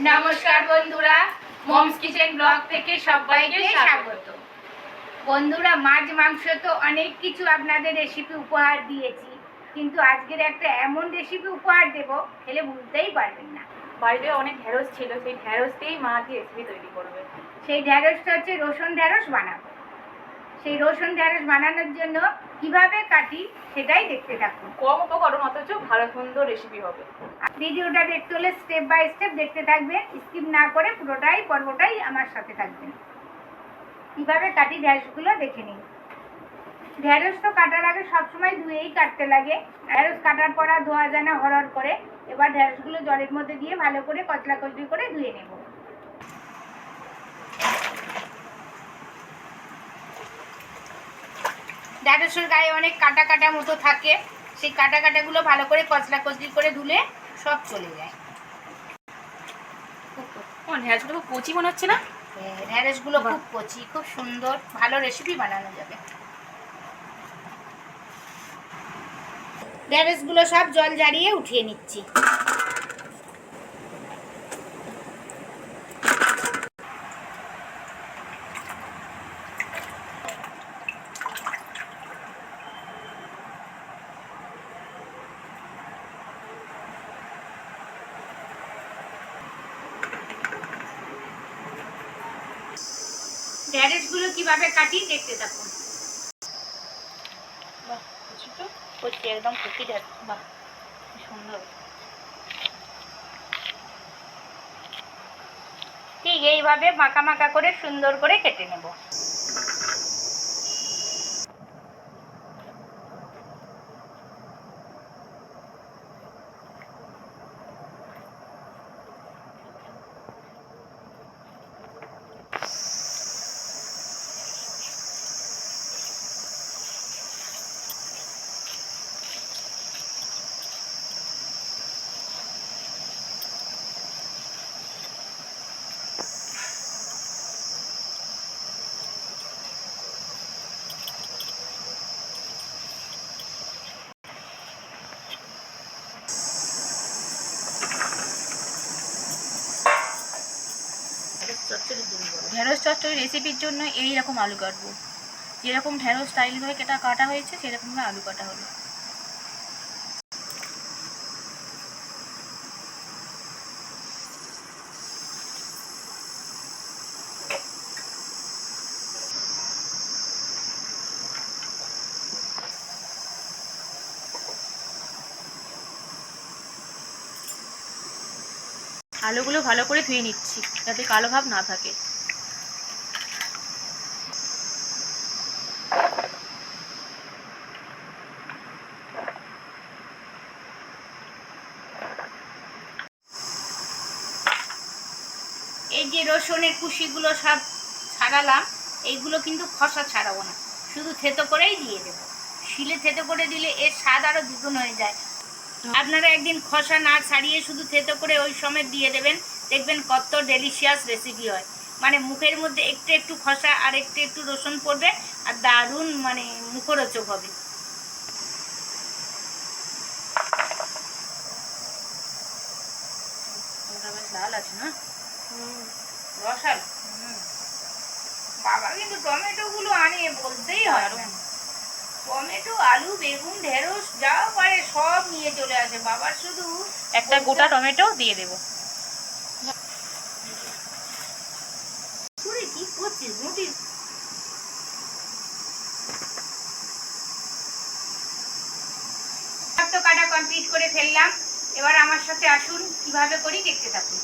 নমস্কার বন্ধুরা moms kitchen blog থেকে সবাইকে স্বাগত। বন্ধুরা মাছ মাংস তো অনেক কিছু আপনাদের রেসিপি উপহার দিয়েছি কিন্তু আজকের একটা এমন রেসিপি উপহার দেব খেলে বুঝতেই পারবেন না। বাড়িতে অনেক ঢেঁড়স ছিল সেই ঢেঁড়স দিয়েই মা আজকে রেসিপি তৈরি করবে। সেই ঢেঁড়সটা হচ্ছে রসুন ঢেঁড়স বানাবো। সেই রসুন ঢ্যাঁড়স বানানোর জন্য কীভাবে কাটি সেটাই দেখতে থাকুন। কম উপকরণ অথচ ভালো সুন্দর রেসিপি হবে। ভিডিওটা দেখতে হলে স্টেপ বাই স্টেপ দেখতে থাকবেন স্কিপ না করে পুরোটাই পর্বটাই আমার সাথে থাকবেন। কীভাবে কাটি ঢ্যাঁড়সগুলো দেখে নিন। ঢ্যাঁড়স তো কাটার আগে সবসময় ধুয়েই কাটতে লাগে। ঢ্যাঁড়স কাটার পর আর ধোয়া যায় না হরহর করে। এবার ঢ্যাঁড়সগুলো জলের মধ্যে দিয়ে ভালো করে কচলা কচলি করে ধুয়ে নেব। ঢ্যাঁড়সের গায়ে অনেক কাটা কাটা মতো থাকে। সেই কাটা কাটাগুলো ভালো করে কচলা কচলি করে ধুলে সব চলে যায়। খুব কচি মনে হচ্ছে না? হ্যাঁ, ঢ্যাঁড়সগুলো খুব কচি খুব সুন্দর ভালো রেসিপি বানানো যাবে। ঢ্যাঁড়সগুলো সব জল ঝারিয়ে উঠিয়ে নিচ্ছি। ঢ্যাঁড়সগুলো কীভাবে কাটি দেখতে থাকো। বাহ তো কচি একদম কচি ঢ্যাঁড়স বাহ সুন্দর। ঠিক এইভাবে মাখা মাখা করে সুন্দর করে কেটে নেব। ঢেঁড়স চচ্চড়ি রেসিপির জন্য এই রকম আলু কাটবো। যেরকম ঢেঁড়স স্টাইল হয়ে কেটা কাটা হয়েছে, সেরকমভাবে আলু কাটা হলো আলুগুলো ভালো করে ধুয়ে নিচ্ছি, যাতে কালো ভাব না থাকে। যে রসুনের কুশিগুলো সব ছাড়ালাম এইগুলো কিন্তু খসা ছাড়াবো না। শুধু থেতো করেই দিয়ে দেবো। শিলে থেতো করে দিলে এর স্বাদ আরও দ্বিগুণ হয়ে যায়। আপনারা একদিন খসা না ছাড়িয়ে শুধু থেতো করে ওই সময় দিয়ে দেবেন দেখবেন কত ডেলিশিয়াস রেসিপি হয়। মানে মুখের মধ্যে একটু একটু খসা আর একটু একটু রসুন পড়বে আর দারুণ মানে মুখরোচক হবে। লাল আছে না? রসাল? বাবা কিন্তু টমেটো গুলো আনে বলতেই হয়। টমেটো আলু বেগুন ঢেঁড়স যা পারে সব নিয়ে চলে আসে। বাবার শুধু একটা গোটা টমেটো দিয়ে দেবো। কি করছিস মুটি? কাটা কমপ্লিট করে ফেললাম। এবার আমার সাথে আসুন কীভাবে করি দেখতে থাকুন।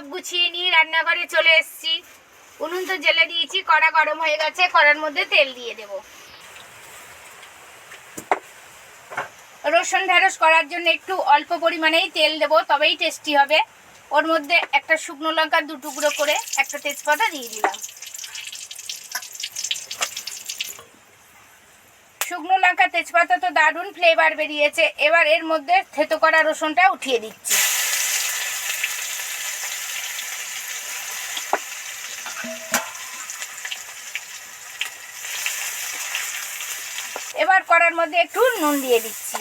সব গুছিয়ে নিয়ে রান্নাঘরে চলে এসেছি। উনুন তো জেলে দিয়েছি, কড়া গরম হয়ে গেছে, কড়ার মধ্যে তেল দিয়ে দেব। রসুন ঢেঁড়স করার জন্য একটু অল্প পরিমাণেই তেল দেবো, তবেই টেস্টি হবে। ওর মধ্যে একটা শুকনো লঙ্কা দু টুকরো করে একটা তেজপাতা দিয়ে দিলাম। শুকনো লঙ্কা, তেজপাতা তো দারুণ ফ্লেভার বেরিয়েছে। এবার এর মধ্যে থেতো করা রসুনটা উঠিয়ে দিচ্ছি। এবার করার মধ্যে একটু নুন দিয়ে দিচ্ছি।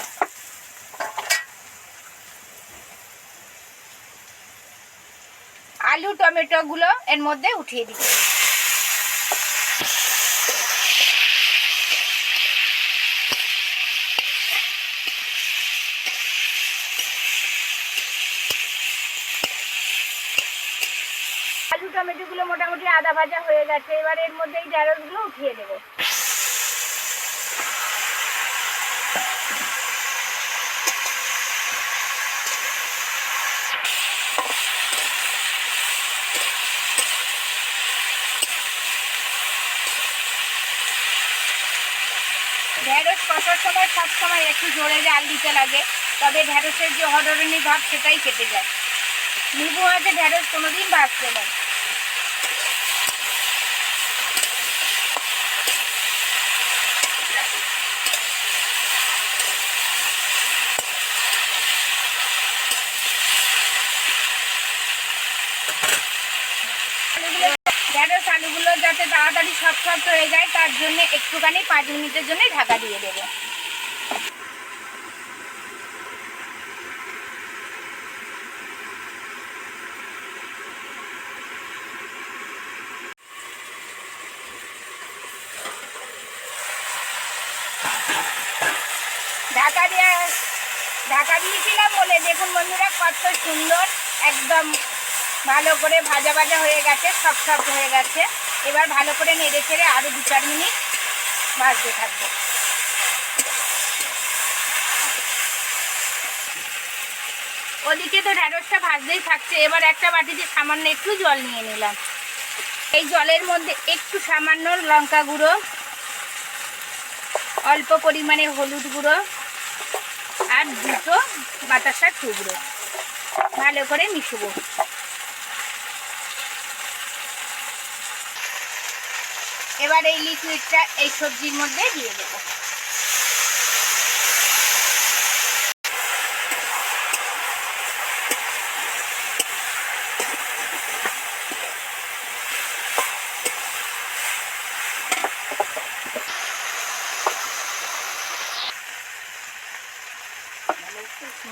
আলু টমেটোগুলো এর মধ্যে উঠিয়ে দিচ্ছি। আলু টমেটোগুলো মোটামুটি আদা ভাজা হয়ে গেছে। এবার এর মধ্যে এই ঢ্যাঁড়সগুলো উঠিয়ে দেবো। ঢেঁড়স কষার সময় সব সময় একটু জোরে জাল দিতে লাগে, তবে ঢেঁড়সের যে হররনি ভাব সেটাই কেটে যায়। নিবু আছে ঢেঁড়স কোনোদিন ভাজতে নেই আলুগুলো ঢেঁড়স আলুগুলো যাতে তাড়াতাড়ি সব সফট হয়ে যায়, তার জন্য একটুখানি পাঁচ মিনিটের জন্য ঢাকা দিয়ে দেবো। ঢাকা দিয়ে ঢাকা দিয়েছিলাম বলে দেখুন বন্ধুরা, কত সুন্দর, একদম ভালো করে ভাজা ভাজা হয়ে গেছে, সব সব হয়ে গেছে। এবার ভালো করে নেড়ে চেড়ে আরও দু চার মিনিট ভাজতে থাকব। ওদিকে তো ঢ্যাঁড়সটা ভাজতেই থাকছে, এবার একটা বাটিতে সামান্য একটু জল নিয়ে নিলাম। এই জলের মধ্যে একটু সামান্য লঙ্কা গুঁড়ো, অল্প পরিমাণে হলুদ গুঁড়ো আর দুটো বাতাসার টুকরো। ভালো করে মিশবো। এবার এই লিকুইডটা এই সবজির মধ্যে দিয়ে দেবো।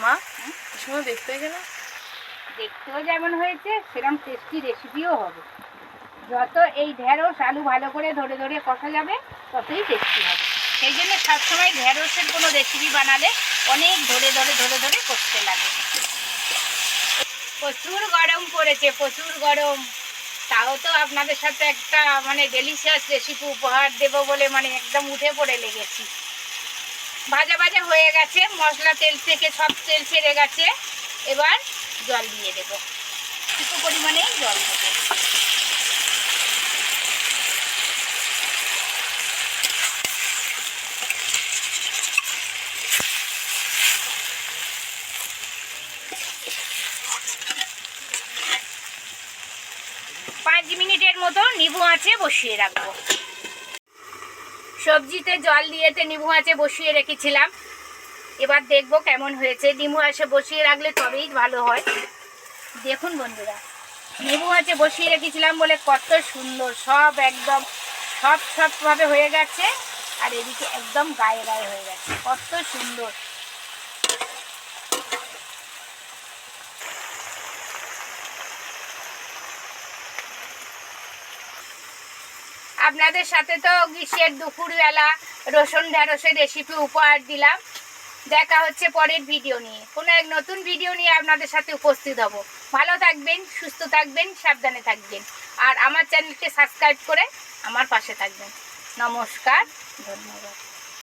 মা সময় দেখতে গেলাম দেখতেও যেমন হয়েছে সেরকম টেস্টি রেসিপিও হবে। যত এই ঢেঁড়স আলু ভালো করে ধরে ধরে কষা যাবে, ততই টেস্টি হবে। সেই জন্য সবসময় ঢেঁড়সের কোনো রেসিপি বানালে অনেক ধরে ধরে ধরে ধরে করতে লাগে। প্রচুর গরম পড়েছে, প্রচুর গরম। তাও তো আপনাদের সাথে একটা মানে ডেলিশিয়াস রেসিপি উপহার দেব বলে মানে একদম উঠে পড়ে লেগেছি। ভাজা ভাজা হয়ে গেছে, মশলা তেল থেকে সব তেল ছেড়ে গেছে। এবার জল দিয়ে দেবো। কিছু পরিমাণে জল দেবো। পাঁচ মিনিটের মতো নিবু আঁচে বসিয়ে রাখব। সবজিতে জল দিয়েতে নিবু আঁচে বসিয়ে রেখেছিলাম। এবার দেখব কেমন হয়েছে। নিবু আঁচে বসিয়ে রাখলে তবেই ভালো হয়। দেখুন বন্ধুরা, নিবু আঁচে বসিয়ে রেখেছিলাম বলে কত সুন্দর, সব একদম সব সবভাবে হয়ে গেছে। আর এদিকে একদম গায়ে গায়ে হয়ে গেছে। কত সুন্দর। আপনাদের সাথে তো গ্রীষ্মের দুপুরবেলা রসুন ঢ্যাঁড়সের রেসিপি উপহার দিলাম। দেখা হচ্ছে পরের ভিডিও নিয়ে। কোনো এক নতুন ভিডিও নিয়ে আপনাদের সাথে উপস্থিত হব। ভালো থাকবেন, সুস্থ থাকবেন, সাবধানে থাকবেন। আর আমার চ্যানেলকে সাবস্ক্রাইব করে আমার পাশে থাকবেন। নমস্কার, ধন্যবাদ।